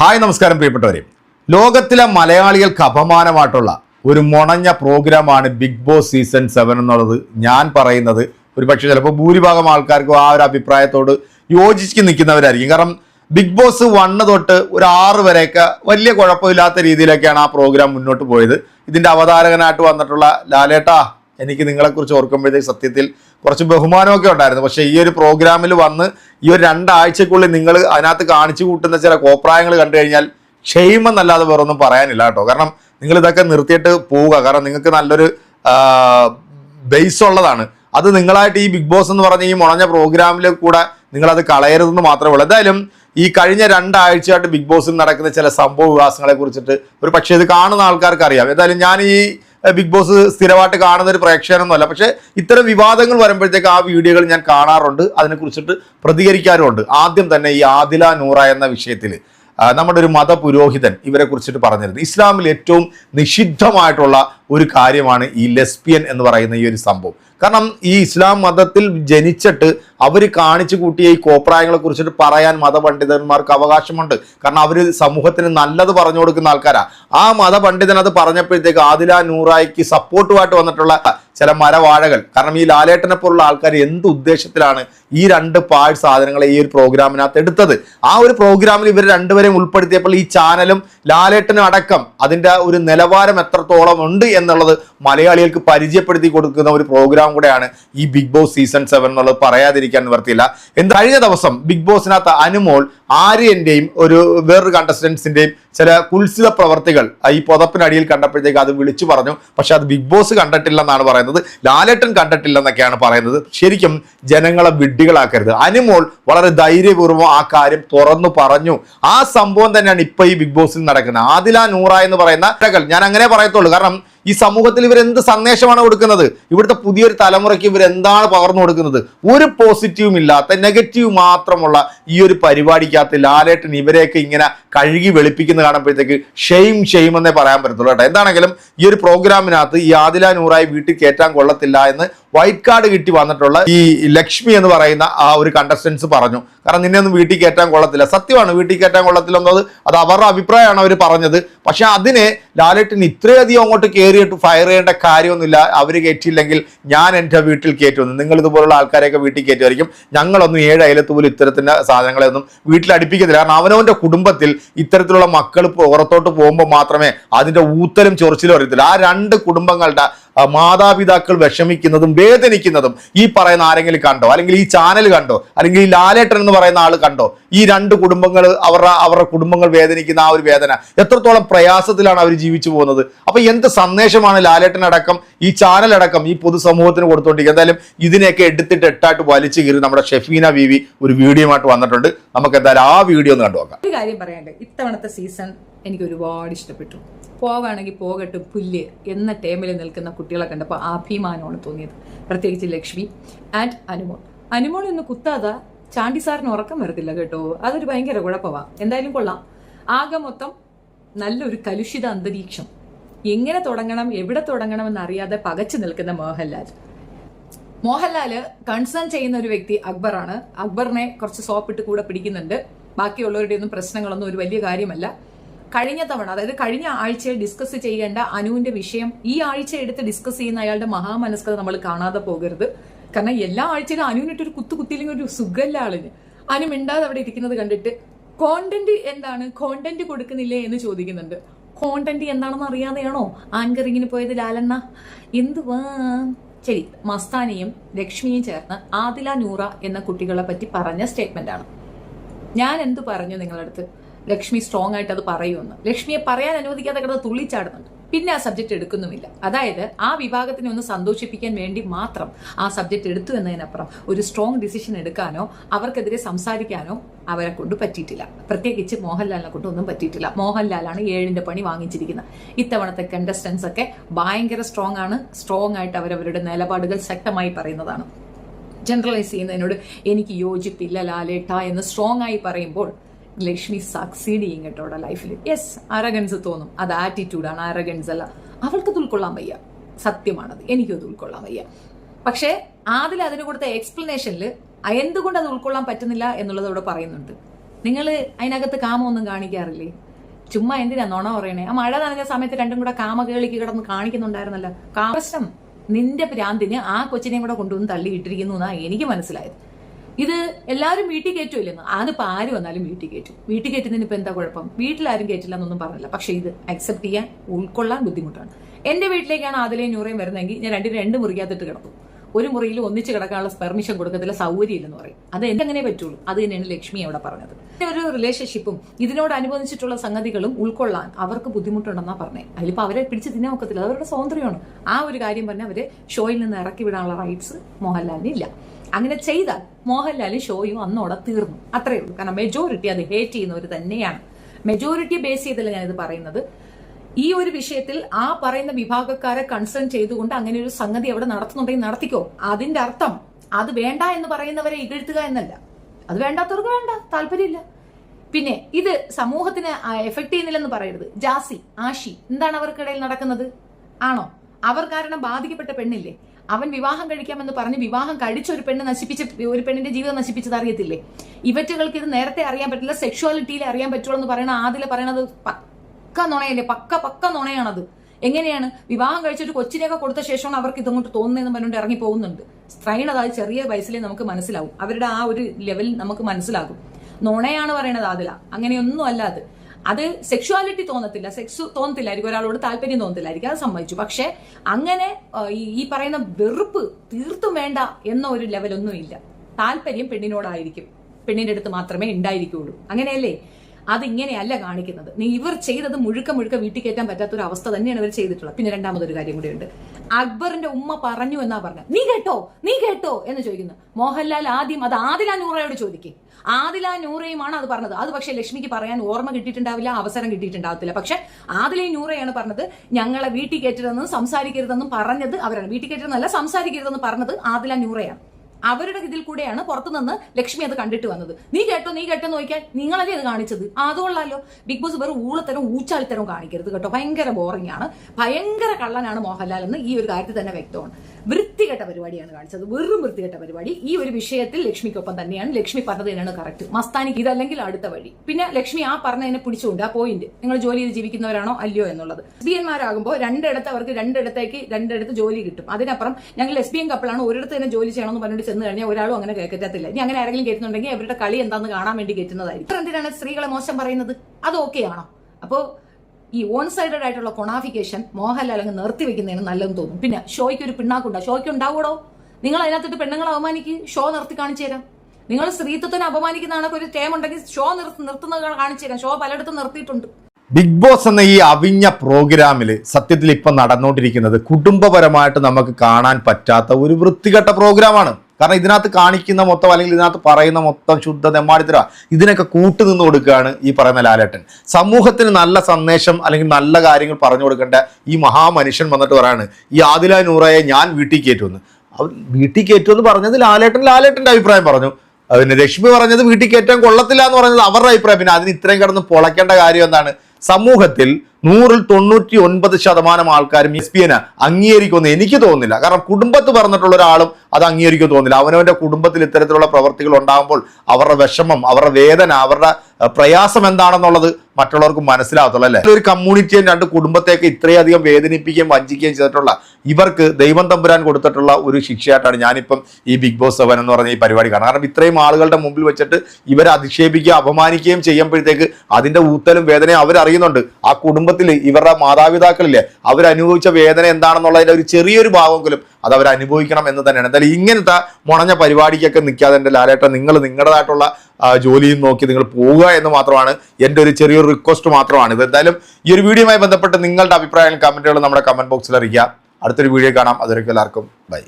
Hi നമസ്കാരം പ്രിയപ്പെട്ടവരെ. ലോകത്തിലെ മലയാളികൾക്ക് അപമാനമായിട്ടുള്ള ഒരു മുണഞ്ഞ പ്രോഗ്രാമാണ് ബിഗ് ബോസ് സീസൺ സെവൻ എന്നുള്ളത് ഞാൻ പറയുന്നത്. ഒരു പക്ഷേ ചിലപ്പോൾ ഭൂരിഭാഗം ആൾക്കാർക്കും ആ ഒരു അഭിപ്രായത്തോട് യോജിച്ച് നിൽക്കുന്നവരായിരിക്കും. കാരണം ബിഗ് ബോസ് വണ്ണ് തൊട്ട് ഒരു ആറ് വരെയൊക്കെ വലിയ കുഴപ്പമില്ലാത്ത രീതിയിലൊക്കെയാണ് ആ പ്രോഗ്രാം മുന്നോട്ട് പോയത്. ഇതിന്റെ അവതാരകനായിട്ട് വന്നിട്ടുള്ള ലാലേട്ടാ എനിക്ക് നിങ്ങളെക്കുറിച്ച് ഓർക്കുമ്പോഴത്തേക്ക് സത്യത്തിൽ കുറച്ച് ബഹുമാനമൊക്കെ ഉണ്ടായിരുന്നു. പക്ഷേ ഈ ഒരു പ്രോഗ്രാമിൽ വന്ന് ഈ ഒരു രണ്ടാഴ്ചക്കുള്ളിൽ നിങ്ങൾ അതിനകത്ത് കാണിച്ചു കൂട്ടുന്ന ചില കോപ്രായങ്ങൾ കണ്ടു കഴിഞ്ഞാൽ ക്ഷയിമെന്നല്ലാതെ വേറൊന്നും പറയാനില്ല കേട്ടോ. കാരണം നിങ്ങൾ ഇതൊക്കെ നിർത്തിയിട്ട് പോവുക. കാരണം നിങ്ങൾക്ക് നല്ലൊരു ബേസ് ഉള്ളതാണ്. അത് നിങ്ങളായിട്ട് ഈ ബിഗ് ബോസ് എന്ന് പറഞ്ഞ ഈ മുളഞ്ഞ പ്രോഗ്രാമിൽ കൂടെ നിങ്ങളത് കളയരുതെന്ന് മാത്രമേ ഉള്ളൂ. എന്തായാലും ഈ കഴിഞ്ഞ രണ്ടാഴ്ചയായിട്ട് ബിഗ് ബോസിൽ നടക്കുന്ന ചില സംഭവ വികാസങ്ങളെ കുറിച്ചിട്ട് ഒരു പക്ഷേ ഇത് കാണുന്ന ആൾക്കാർക്ക് അറിയാം. എന്തായാലും ഞാൻ ഈ ബിഗ് ബോസ് സ്ഥിരമായിട്ട് കാണുന്ന ഒരു പ്രേക്ഷകനൊന്നുമല്ല. പക്ഷേ ഇത്തരം വിവാദങ്ങൾ വരുമ്പോഴത്തേക്ക് ആ വീഡിയോകൾ ഞാൻ കാണാറുണ്ട്. അതിനെക്കുറിച്ചിട്ട് പ്രതികരിക്കാറുമുണ്ട്. ആദ്യം തന്നെ ഈ ആദില നൂറ എന്ന വിഷയത്തിൽ നമ്മുടെ ഒരു മത പുരോഹിതൻ ഇവരെ കുറിച്ചിട്ട് പറഞ്ഞിരുന്നു. ഇസ്ലാമിൽ ഏറ്റവും നിഷിദ്ധമായിട്ടുള്ള ഒരു കാര്യമാണ് ഈ ലെസ്ബിയൻ എന്ന് പറയുന്ന ഈ ഒരു സംഭവം. കാരണം ഈ ഇസ്ലാം മതത്തിൽ ജനിച്ചിട്ട് അവർ കാണിച്ചു കൂട്ടിയ ഈ കോപ്രായങ്ങളെ കുറിച്ചിട്ട് പറയാൻ മതപണ്ഡിതന്മാർക്ക് അവകാശമുണ്ട്. കാരണം അവർ സമൂഹത്തിന് നല്ലത് പറഞ്ഞു കൊടുക്കുന്ന ആൾക്കാരാണ് ആ മതപണ്ഡിതൻ അത് പറഞ്ഞപ്പോഴത്തേക്ക് ആദില നൂറായിക്ക് സപ്പോർട്ടുമായിട്ട് വന്നിട്ടുള്ള ചില മരവാഴകൾ. കാരണം ഈ ലാലേട്ടനെ പോലുള്ള ആൾക്കാർ എന്ത് ഉദ്ദേശത്തിലാണ് ഈ രണ്ട് പാഴ് സാധനങ്ങളെ ഈ ഒരു പ്രോഗ്രാമിനകത്ത് എടുത്തത്. ആ ഒരു പ്രോഗ്രാമിൽ ഇവർ രണ്ടുപേരെയും ഉൾപ്പെടുത്തിയപ്പോൾ ഈ ചാനലും ലാലേട്ടനും അടക്കം അതിന്റെ ഒരു നിലവാരം എത്രത്തോളം ഉണ്ട് എന്നുള്ളത് മലയാളികൾക്ക് പരിചയപ്പെടുത്തി കൊടുക്കുന്ന ഒരു പ്രോഗ്രാം കൂടെയാണ് ഈ ബിഗ് ബോസ് സീസൺ സെവൻ എന്നുള്ളത് പറയാതിരിക്കാൻ നിവർത്തിയില്ല. എന്ത് കഴിഞ്ഞ ദിവസം ബിഗ് ബോസിനകത്ത് അനുമോൾ ആര്യന്റെയും ഒരു വേറൊരു കണ്ടസ്റ്റൻസിന്റെയും ചില കുൽസിത പ്രവർത്തികൾ ഈ പുതപ്പിനടിയിൽ കണ്ടപ്പോഴത്തേക്ക് അത് വിളിച്ചു പറഞ്ഞു. പക്ഷെ അത് ബിഗ് ബോസ് കണ്ടിട്ടില്ലെന്നാണ് പറയുന്നത്. ലാലേട്ടൻ കണ്ടിട്ടില്ലെന്നൊക്കെയാണ് പറയുന്നത്. ശരിക്കും ജനങ്ങളെ വിഡ്ഢികളാക്കരുത് അനുമോൾ വളരെ ധൈര്യപൂർവം ആ കാര്യം തുറന്നു പറഞ്ഞു. ആ സംഭവം തന്നെയാണ് ഇപ്പൊ ഈ ബിഗ് ബോസിൽ നടക്കുന്നത്. ആദില നൂറ എന്ന് പറയുന്ന ഞാൻ അങ്ങനെ പറയത്തുള്ളൂ. കാരണം ഈ സമൂഹത്തിൽ ഇവർ എന്ത് സന്ദേശമാണ് കൊടുക്കുന്നത്? ഇവിടുത്തെ പുതിയൊരു തലമുറയ്ക്ക് ഇവർ എന്താണ് പകർന്നു കൊടുക്കുന്നത്? ഒരു പോസിറ്റീവും ഇല്ലാത്ത നെഗറ്റീവ് മാത്രമുള്ള ഈ ഒരു പരിപാടിക്കകത്ത് ലാലേട്ടൻ ഇവരെയൊക്കെ ഇങ്ങനെ കഴുകി വെളുപ്പിക്കുന്ന കാണുമ്പോഴത്തേക്ക് ഷെയിം ഷെയിം എന്നേ പറയാൻ പറ്റത്തുള്ളൂ കേട്ടോ. എന്താണെങ്കിലും ഈ ഒരു പ്രോഗ്രാമിനകത്ത് ഈ ആദില നൂറായി വീട്ടിൽ കയറ്റാൻ കൊള്ളത്തില്ല എന്ന് വൈറ്റ് കാർഡ് കിട്ടി വന്നിട്ടുള്ള ഈ ലക്ഷ്മി എന്ന് പറയുന്ന ആ ഒരു കണ്ടസ്റ്റൻസ് പറഞ്ഞു. കാരണം നിന്നെ ഒന്നും വീട്ടിൽ കയറ്റാൻ കൊള്ളത്തില്ല. സത്യമാണ് വീട്ടിൽ കയറ്റാൻ കൊള്ളത്തില്ല എന്നത് അത് അവരുടെ അഭിപ്രായമാണ് അവർ പറഞ്ഞത്. പക്ഷെ അതിനെ ലാലേട്ടൻ ഇത്രയധികം അങ്ങോട്ട് കയറിയിട്ട് ഫയർ ചെയ്യേണ്ട കാര്യമൊന്നുമില്ല. അവർ കയറ്റിയില്ലെങ്കിൽ ഞാൻ എന്റെ വീട്ടിൽ കയറ്റുമെന്ന് നിങ്ങൾ ഇതുപോലുള്ള ആൾക്കാരെയൊക്കെ വീട്ടിൽ കയറ്റുമായിരിക്കും ഞങ്ങളൊന്നും ഏഴ് അയലത്ത് പോലും ഇത്തരത്തിന്റെ സാധനങ്ങളെയൊന്നും വീട്ടിൽ അടുപ്പിക്കത്തില്ല. കാരണം അവനവന്റെ കുടുംബത്തിൽ ഇത്തരത്തിലുള്ള മക്കൾ പുറത്തോട്ട് പോകുമ്പോൾ മാത്രമേ അതിന്റെ ഊത്തലും ചൊറിച്ചിലും അറിയത്തില്ല ആ രണ്ട് കുടുംബങ്ങളുടെ മാതാപിതാക്കൾ വിഷമിക്കുന്നതും വേദനിക്കുന്നതും ഈ പറയുന്ന ആരെങ്കിലും കണ്ടോ? അല്ലെങ്കിൽ ഈ ചാനൽ കണ്ടോ? അല്ലെങ്കിൽ ഈ ലാലേട്ടൻ എന്ന് പറയുന്ന ആൾ കണ്ടോ? ഈ രണ്ട് കുടുംബങ്ങൾ അവരുടെ അവരുടെ കുടുംബങ്ങൾ വേദനിക്കുന്ന ആ ഒരു വേദന. എത്രത്തോളം പ്രയാസത്തിലാണ് അവർ ജീവിച്ചു പോകുന്നത്? അപ്പൊ എന്ത് സന്ദേശമാണ് ലാലേട്ടൻ അടക്കം ഈ ചാനൽ അടക്കം ഈ പൊതുസമൂഹത്തിന് കൊടുത്തോണ്ടിരിക്കുക എന്തായാലും ഇതിനെയൊക്കെ എടുത്തിട്ട് എട്ടായിട്ട് വലിച്ചു കീറി നമ്മുടെ ഷെഫീന ബീവി ഒരു വീഡിയോ ആയിട്ട് വന്നിട്ടുണ്ട്. നമുക്ക് എന്തായാലും ആ വീഡിയോ ഒന്ന് കണ്ടു നോക്കാം ഒരു കാര്യം പറയാണ്ട് ഇത്തവണത്തെ സീസൺ എനിക്ക് ഒരുപാട് ഇഷ്ടപ്പെട്ടു. പോവാണെങ്കിൽ പോകട്ടെ പുല്ല് എന്ന ടേമിൽ നിൽക്കുന്ന കുട്ടികളെ കണ്ടപ്പോൾ അഭിമാനമാണ് തോന്നിയത്. പ്രത്യേകിച്ച് ലക്ഷ്മി ആൻഡ് അനുമോൾ. അനുമോൾ ഇന്ന് കുത്താതെ ചാണ്ടി സാറിന് ഉറക്കം വരത്തില്ല കേട്ടോ. അതൊരു ഭയങ്കര കുഴപ്പമാ. എന്തായാലും കൊള്ളാം. ആകെ മൊത്തം നല്ലൊരു കലുഷിത അന്തരീക്ഷം. എങ്ങനെ തുടങ്ങണം എവിടെ തുടങ്ങണം എന്നറിയാതെ പകച്ചു നിൽക്കുന്ന മോഹൻലാൽ. മോഹൻലാൽ കൺസേൺ ചെയ്യുന്ന ഒരു വ്യക്തി അക്ബറാണ്. അക്ബറിനെ കുറച്ച് സോപ്പിട്ട് കൂടെ പിടിക്കുന്നുണ്ട്. ബാക്കിയുള്ളവരുടെ ഒന്നും പ്രശ്നങ്ങളൊന്നും ഒരു വലിയ കാര്യമല്ല. കഴിഞ്ഞ തവണ അതായത് കഴിഞ്ഞ ആഴ്ചയിൽ ഡിസ്കസ് ചെയ്യേണ്ട അനുവിന്റെ വിഷയം ഈ ആഴ്ച എടുത്ത് ഡിസ്കസ് ചെയ്യുന്ന അയാളുടെ മഹാമനസ്കത നമ്മൾ കാണാതെ പോകരുത്. കാരണം എല്ലാ ആഴ്ചയിലും അനുവിനിട്ടൊരു കുത്തു കുത്തിയില്ലെങ്കിൽ ഒരു സുഖല്ല ആളിന്. അനു മിണ്ടാതെ അവിടെ ഇരിക്കുന്നത് കണ്ടിട്ട് കോണ്ടന്റ് എന്താണ്? കോണ്ടന്റ് കൊടുക്കുന്നില്ലേ എന്ന് ചോദിക്കുന്നുണ്ട്. കോണ്ടന്റ് എന്താണെന്ന് അറിയാതെയാണോ? ആങ്കറിങ്ങിന് പോയത് ലാലണ്ണ? എന്തുവാ? ശരി മസ്താനിയും ലക്ഷ്മിയും ചേർന്ന് ആദില നൂറ എന്ന കുട്ടികളെ പറ്റി പറഞ്ഞ സ്റ്റേറ്റ്മെന്റ് ആണ്. ഞാൻ എന്തു പറഞ്ഞു നിങ്ങളടുത്ത്? ലക്ഷ്മി സ്ട്രോങ് ആയിട്ട് അത് പറയുമെന്ന്. ലക്ഷ്മിയെ പറയാൻ അനുവദിക്കാതെ കിടന്ന് തുള്ളിച്ചാടുന്നുണ്ട് പിന്നെ ആ സബ്ജക്റ്റ് എടുക്കുന്നുമില്ല. അതായത് ആ വിഭാഗത്തിനെ ഒന്ന് സന്തോഷിപ്പിക്കാൻ വേണ്ടി മാത്രം ആ സബ്ജക്റ്റ് എടുത്തു എന്നതിനപ്പുറം ഒരു സ്ട്രോങ് ഡിസിഷൻ എടുക്കാനോ അവർക്കെതിരെ സംസാരിക്കാനോ അവരെ കൊണ്ട് പറ്റിയിട്ടില്ല. പ്രത്യേകിച്ച് മോഹൻലാലിനെ കൊണ്ട് ഒന്നും പറ്റിയിട്ടില്ല. മോഹൻലാലാണ് ഏഴിന്റെ പണി വാങ്ങിച്ചിരിക്കുന്നത്. ഇത്തവണത്തെ കണ്ടസ്റ്റൻസ് ഒക്കെ ഭയങ്കര സ്ട്രോങ് ആണ്. സ്ട്രോങ് ആയിട്ട് അവരവരുടെ നിലപാടുകൾ ശക്തമായി പറയുന്നതാണ്. ജനറലൈസ് ചെയ്യുന്നതിനോട് എനിക്ക് യോജിപ്പില്ല ലാലേട്ട എന്ന് സ്ട്രോങ് ആയി പറയുമ്പോൾ ലക്ഷ്മി സക്സീഡ് ചെയ്യും കേട്ടോ അവിടെ ലൈഫിൽ യെസ് അരഗൻസ് തോന്നും. അത് ആറ്റിറ്റ്യൂഡാണ് അരഗൻസ് അല്ല. അവൾക്ക് അത് ഉൾക്കൊള്ളാൻ വയ്യ. സത്യമാണത്. എനിക്കും അത് ഉൾക്കൊള്ളാൻ വയ്യ. പക്ഷേ ആദിൽ അതിന് കൊടുത്ത എക്സ്പ്ലനേഷനിൽ എന്തുകൊണ്ട് അത് ഉൾക്കൊള്ളാൻ പറ്റുന്നില്ല എന്നുള്ളത് അവിടെ പറയുന്നുണ്ട്. നിങ്ങൾ അതിനകത്ത് കാമൊന്നും കാണിക്കാറില്ലേ? ചുമ്മാ എന്തിനാ നുണ പറയണേ? ആ മഴ നനഞ്ഞ സമയത്ത് രണ്ടും കൂടെ കാമകേളിക്ക് കിടന്ന് കാണിക്കുന്നുണ്ടായിരുന്നല്ലോ. കാമപ്രശ്നം നിന്റെ പ്രാന്തിന് ആ കൊച്ചിനെയും കൂടെ കൊണ്ടുവന്ന് തള്ളി ഇട്ടിരിക്കുന്നു എന്നാ എനിക്ക് മനസ്സിലായത്. ഇത് എല്ലാവരും വീട്ടിൽ കയറ്റുമില്ലെന്ന് അതിപ്പോൾ ആര് വന്നാലും വീട്ടിൽ കയറ്റും. വീട്ടിൽ കയറ്റുന്നതിന് ഇപ്പൊ എന്താ കുഴപ്പം? വീട്ടിലാരും കയറ്റില്ല എന്നൊന്നും പറഞ്ഞില്ല. പക്ഷെ ഇത് അക്സെപ്റ്റ് ചെയ്യാൻ ഉൾക്കൊള്ളാൻ ബുദ്ധിമുട്ടാണ്. എന്റെ വീട്ടിലേക്കാണ് ആദ്യം നൂറയും വരുന്നതെങ്കിൽ ഞാൻ രണ്ടിന് രണ്ട് മുറിക്കകത്തിട്ട് കിടക്കും. ഒരു മുറിയിൽ ഒന്നിച്ച് കിടക്കാനുള്ള പെർമിഷൻ കൊടുക്കത്തില്ല സൗകര്യമില്ലെന്ന് പറയും. അത് എന്റെ അങ്ങനെ പറ്റുള്ളൂ. അത് തന്നെയാണ് ലക്ഷ്മി അവിടെ പറഞ്ഞത്. ഒരു റിലേഷൻഷിപ്പും ഇതിനോടനുബന്ധിച്ചിട്ടുള്ള സംഗതികളും ഉൾക്കൊള്ളാൻ അവർക്ക് ബുദ്ധിമുട്ടുണ്ടെന്നാ പറഞ്ഞത് അതിലിപ്പോ അവരെ പിടിച്ച് തിന്നാൻ ഒക്കത്തില്ല. അവരുടെ സ്വാതന്ത്ര്യമാണ്. ആ ഒരു കാര്യം പറഞ്ഞാൽ അവരെ ഷോയിൽ നിന്ന് ഇറക്കി വിടാനുള്ള റൈറ്റ്സ് മോഹൻലാലിന് ഇല്ല. അങ്ങനെ ചെയ്താൽ മോഹൻലാലും ഷോയും അന്നോടെ തീർന്നു. അത്രയേ ഉള്ളൂ. കാരണം മെജോറിറ്റി അത് ഹേറ്റ് ചെയ്യുന്നവർ തന്നെയാണ്. മെജോറിറ്റി ബേസ് ചെയ്തല്ല ഞാനിത് പറയുന്നത്. ഈ ഒരു വിഷയത്തിൽ ആ പറയുന്ന വിഭാഗക്കാരെ കൺസേൺ ചെയ്തുകൊണ്ട് അങ്ങനെ ഒരു സംഗതി അവിടെ നടത്തുന്നുണ്ടെങ്കിൽ നടത്തിക്കോ. അതിന്റെ അർത്ഥം അത് വേണ്ട എന്ന് പറയുന്നവരെ ഇകഴ്ത്തുക എന്നല്ല. അത് വേണ്ടാത്തവർക്ക് വേണ്ട. താല്പര്യമില്ല. പിന്നെ ഇത് സമൂഹത്തിന് എഫക്ട് ചെയ്യുന്നില്ലെന്ന് പറയരുത്. ജാസി ആഷി എന്താണ് അവർക്കിടയിൽ നടക്കുന്നത്? ആണോ? അവർ കാരണം ബാധിക്കപ്പെട്ട പെണ്ണില്ലേ? അവൻ വിവാഹം കഴിക്കാമെന്ന് പറഞ്ഞ് വിവാഹം കഴിച്ച ഒരു പെണ്ണ് നശിപ്പിച്ച് ഒരു പെണ്ണിന്റെ ജീവിതം നശിപ്പിച്ചത് അറിയത്തില്ലേ? ഇവറ്റുകൾക്ക് ഇത് നേരത്തെ അറിയാൻ പറ്റില്ല സെക്ഷുവാലിറ്റിയിൽ അറിയാൻ പറ്റുള്ളൂ എന്ന് പറയുന്ന ആദ്യം പറയണത് പക്ക നുണയല്ലേ പക്ക പക്ക നുണയാണത്. എങ്ങനെയാണ്? വിവാഹം കഴിച്ചൊരു കൊച്ചിനെയൊക്കെ കൊടുത്ത ശേഷമാണ് അവർക്ക് ഇതങ്ങോട്ട് തോന്നുന്നതെന്ന് പറഞ്ഞുകൊണ്ട് ഇറങ്ങി പോകുന്നുണ്ട്. സ്ട്രൈൻ അതായത് ചെറിയ വയസ്സിലേ നമുക്ക് മനസ്സിലാവും. അവരുടെ ആ ഒരു ലെവൽ നമുക്ക് മനസ്സിലാകും. നുണയാണ് പറയണത് ആദില. അങ്ങനെയൊന്നും അല്ല അത്. അത് സെക്ഷുവാലിറ്റി തോന്നത്തില്ല സെക്സ് തോന്നത്തില്ലായിരിക്കും ഒരാളോട് താല്പര്യം തോന്നത്തില്ലായിരിക്കും അത് സമ്മതിച്ചു. പക്ഷെ അങ്ങനെ ഈ- പറയുന്ന വെറുപ്പ് തീർത്തും വേണ്ട എന്ന ഒരു ലെവലൊന്നും ഇല്ല താല്പര്യം പെണ്ണിനോടായിരിക്കും. പെണ്ണിന്റെ അടുത്ത് മാത്രമേ ഉണ്ടായിരിക്കുള്ളൂ. അങ്ങനെയല്ലേ? അതിങ്ങനെയല്ല കാണിക്കുന്നത്. ഇവർ ചെയ്തത് മുഴുക്ക മുഴുക്ക വീട്ടിൽ കയറ്റാൻ പറ്റാത്ത ഒരു അവസ്ഥ തന്നെയാണ് ഇവർ ചെയ്തിട്ടുള്ളത്. പിന്നെ രണ്ടാമതൊരു കാര്യം കൂടിയുണ്ട് അക്ബറിന്റെ ഉമ്മ പറഞ്ഞു എന്നാ പറഞ്ഞത്. നീ കേട്ടോ? നീ കേട്ടോ? എന്ന് ചോദിക്കുന്നു. മോഹൻലാൽ ആദ്യം അത് ആദില നൂറയോട് ചോദിക്കും. ആദില നൂറയുമാണ് അത് പറഞ്ഞത്. അത് പക്ഷേ ലക്ഷ്മിക്ക് പറയാൻ ഓർമ്മ കിട്ടിയിട്ടുണ്ടാവില്ല അവസരം കിട്ടിയിട്ടുണ്ടാവത്തില്ല. പക്ഷെ ആദിലയും നൂറയാണ് പറഞ്ഞത്. ഞങ്ങളെ വീട്ടിൽ കയറ്റരുതെന്നും സംസാരിക്കരുതെന്നും പറഞ്ഞത് അവരാണ്. വീട്ടിൽ കയറ്റരുതെന്നല്ല സംസാരിക്കരുതെന്ന് പറഞ്ഞത് ആദില നൂറയാണ്. അവരുടെ ഇതിൽ കൂടെയാണ് പുറത്തുനിന്ന് ലക്ഷ്മി അത് കണ്ടിട്ട് വന്നത്. നീ കേട്ടോ നീ കേട്ടോ നോക്കിയാൽ നിങ്ങളല്ലേ അത് കാണിച്ചത്? അതുകൊള്ളാലോ അത് കൊള്ളാലോ ബിഗ് ബോസ് വെറും ഊളത്തരം ഊച്ചാലിത്തരം കാണിക്കരുത് കേട്ടോ. ഭയങ്കര ബോറിംഗ് ആണ്. ഭയങ്കര കള്ളനാണ് മോഹൻലാൽ എന്ന് ഈ ഒരു കാര്യത്തിൽ തന്നെ വ്യക്തമാണ്. വൃത്തികെട്ട പരിപാടിയാണ് കാണിച്ചത്. വെറും വൃത്തികെട്ട പരിപാടി. ഈ ഒരു വിഷയത്തിൽ ലക്ഷ്മിക്കൊപ്പം തന്നെയാണ്. ലക്ഷ്മി പറഞ്ഞത് തന്നെയാണ് കറക്റ്റ് മസ്താനിക്ക് ഇതല്ലെങ്കിൽ അടുത്ത വഴി. പിന്നെ ലക്ഷ്മി ആ പറഞ്ഞതിനെ പിടിച്ചുകൊണ്ട് ആ പോയിന്റ് നിങ്ങൾ ജോലി ചെയ്ത് ജീവിക്കുന്നവരാണോ അല്ലയോ എന്നുള്ളത്. ലെസ്ബിയന്മാരാകുമ്പോൾ രണ്ടിടത്ത് അവർക്ക് രണ്ടിടത്തേക്ക് രണ്ടിടത്ത് ജോലി കിട്ടും. അതിനപ്പുറം ഞങ്ങൾ ലെസ്ബിയൻ കപ്പിളാണ് ഒരിടത്ത് തന്നെ ജോലി ചെയ്യണമെന്ന് പറഞ്ഞിട്ട് ചെന്ന് കഴിഞ്ഞാൽ ഒരാളും അങ്ങനെ കേൾക്കത്തില്ല. ഇനി അങ്ങനെ ആരെങ്കിലും കേൾക്കുന്നുണ്ടെങ്കിൽ അവരുടെ കളി എന്താണെന്ന് കാണാൻ വേണ്ടി കേട്ടുന്നതായിരിക്കും ഇത്ര എന്തിനാണ് സ്ത്രീകളെ മോശം പറയുന്നത്? അത് ഓക്കെ ആണോ? അപ്പോ ഈ ഓൺ സൈഡഡ് ആയിട്ടുള്ള കൊണാഫിക്കേഷൻ മോഹൻലാൽ അങ്ങ് നിർത്തി വെക്കുന്നതിന് നല്ലതെന്ന് തോന്നും പിന്നെ ഷോയ്ക്ക് ഒരു പിണ്ണാക്കുണ്ടോ. ഷോയ്ക്ക് ഉണ്ടാവൂടോ നിങ്ങൾ അതിനകത്തിട്ട് പെണ്ണുങ്ങളെ അപമാനിക്കും? ഷോ നിർത്തി കാണിച്ചു തരാം. നിങ്ങൾ സ്ത്രീത്വത്തിനെ അപമാനിക്കുന്ന കണക്ക് ഒരു ടേം ഉണ്ടെങ്കിൽ ഷോ നിർത്തി നിർത്തുന്നത് കാണിച്ചു തരാം. ഷോ പലയിടത്തും നിർത്തിയിട്ടുണ്ട്. ബിഗ് ബോസ് എന്ന ഈ അവിഞ്ഞ പ്രോഗ്രാമിൽ സത്യത്തിൽ ഇപ്പം നടന്നുകൊണ്ടിരിക്കുന്നത് കുടുംബപരമായിട്ട് നമുക്ക് കാണാൻ പറ്റാത്ത ഒരു വൃത്തികെട്ട പ്രോഗ്രാമാണ്. കാരണം ഇതിനകത്ത് കാണിക്കുന്ന മൊത്തം അല്ലെങ്കിൽ ഇതിനകത്ത് പറയുന്ന മൊത്തം ശുദ്ധ നെമ്മാടിത്തര ഇതിനൊക്കെ കൂട്ടു നിന്ന് കൊടുക്കുകയാണ് ഈ പറയുന്ന ലാലേട്ടൻ. സമൂഹത്തിന് നല്ല സന്ദേശം അല്ലെങ്കിൽ നല്ല കാര്യങ്ങൾ പറഞ്ഞു കൊടുക്കേണ്ട ഈ മഹാമനുഷ്യൻ വന്നിട്ട് പറയാണ് ഈ ആദില നൂറയെ ഞാൻ വീട്ടിൽ കയറ്റുമെന്ന്. അവൻ വീട്ടിൽ കയറ്റുമെന്ന് പറഞ്ഞത് ലാലേട്ടൻ ലാലേട്ടന്റെ അഭിപ്രായം പറഞ്ഞു. പിന്നെ രശ്മി പറഞ്ഞത് വീട്ടിൽ കയറ്റാൻ കൊള്ളത്തില്ല എന്ന് പറഞ്ഞത് അവരുടെ അഭിപ്രായം. പിന്നെ അതിന് ഇത്രയും കിടന്ന് പൊളയ്ക്കേണ്ട കാര്യം എന്താണ്? സമൂഹത്തിൽ നൂറിൽ തൊണ്ണൂറ്റി ഒൻപത് ശതമാനം ആൾക്കാരും എസ് പി എനെ അംഗീകരിക്കുമെന്ന് എനിക്ക് തോന്നുന്നില്ല. കാരണം കുടുംബത്ത് പറഞ്ഞിട്ടുള്ള ഒരാളും അത് അംഗീകരിക്കുമെന്ന് തോന്നുന്നില്ല. അവനവന്റെ കുടുംബത്തിൽ ഇത്തരത്തിലുള്ള പ്രവർത്തികൾ ഉണ്ടാകുമ്പോൾ അവരുടെ വിഷമം അവരുടെ വേദന അവരുടെ പ്രയാസം എന്താണെന്നുള്ളത് മറ്റുള്ളവർക്ക് മനസ്സിലാകത്തുള്ളൂ അല്ലേ? ഒരു കമ്മ്യൂണിറ്റിയും രണ്ട് കുടുംബത്തേക്ക് ഇത്രയധികം വേദനിപ്പിക്കുകയും വഞ്ചിക്കുകയും ചെയ്തിട്ടുള്ള ഇവർക്ക് ദൈവം തമ്പുരാൻ കൊടുത്തിട്ടുള്ള ഒരു ശിക്ഷയായിട്ടാണ് ഞാനിപ്പം ഈ ബിഗ് ബോസ് സെവൻ എന്ന് പറഞ്ഞ ഈ പരിപാടി കാണുന്നത്. കാരണം ഇത്രയും ആളുകളുടെ മുമ്പിൽ വെച്ചിട്ട് ഇവരെ അധിക്ഷേപിക്കുകയും അപമാനിക്കുകയും ചെയ്യുമ്പോഴത്തേക്ക് അതിന്റെ ഊത്തലും വേദനയും അവരറിയുന്നുണ്ട്. ആ കുടുംബത്തിൽ ഇവരുടെ മാതാപിതാക്കളില്ലേ അവരനുഭവിച്ച വേദന എന്താണെന്നുള്ളതിന്റെ ഒരു ചെറിയൊരു ഭാവമെങ്കിലും അത് അവർ അനുഭവിക്കണം എന്ന് തന്നെയാണ്. എന്തായാലും ഇങ്ങനത്തെ മുണഞ്ഞ പരിപാടിക്കൊക്കെ നിൽക്കാതെ എന്റെ ലാലേട്ടൻ നിങ്ങൾ നിങ്ങളുടേതായിട്ടുള്ള ജോലിയും നോക്കി നിങ്ങൾ പോവുക എന്ന് മാത്രമാണ് എന്റെ ഒരു ചെറിയൊരു റിക്വസ്റ്റ് മാത്രമാണ്. ഇത് എന്തായാലും ഈ ഒരു വീഡിയോയുമായി ബന്ധപ്പെട്ട് നിങ്ങളുടെ അഭിപ്രായങ്ങൾ കമന്റുകൾ നമ്മുടെ കമന്റ് ബോക്സിൽ അറിയിക്കുക. അടുത്തൊരു വീഡിയോ കാണാം. അതുവരെയ്ക്കും എല്ലാവർക്കും ബൈ.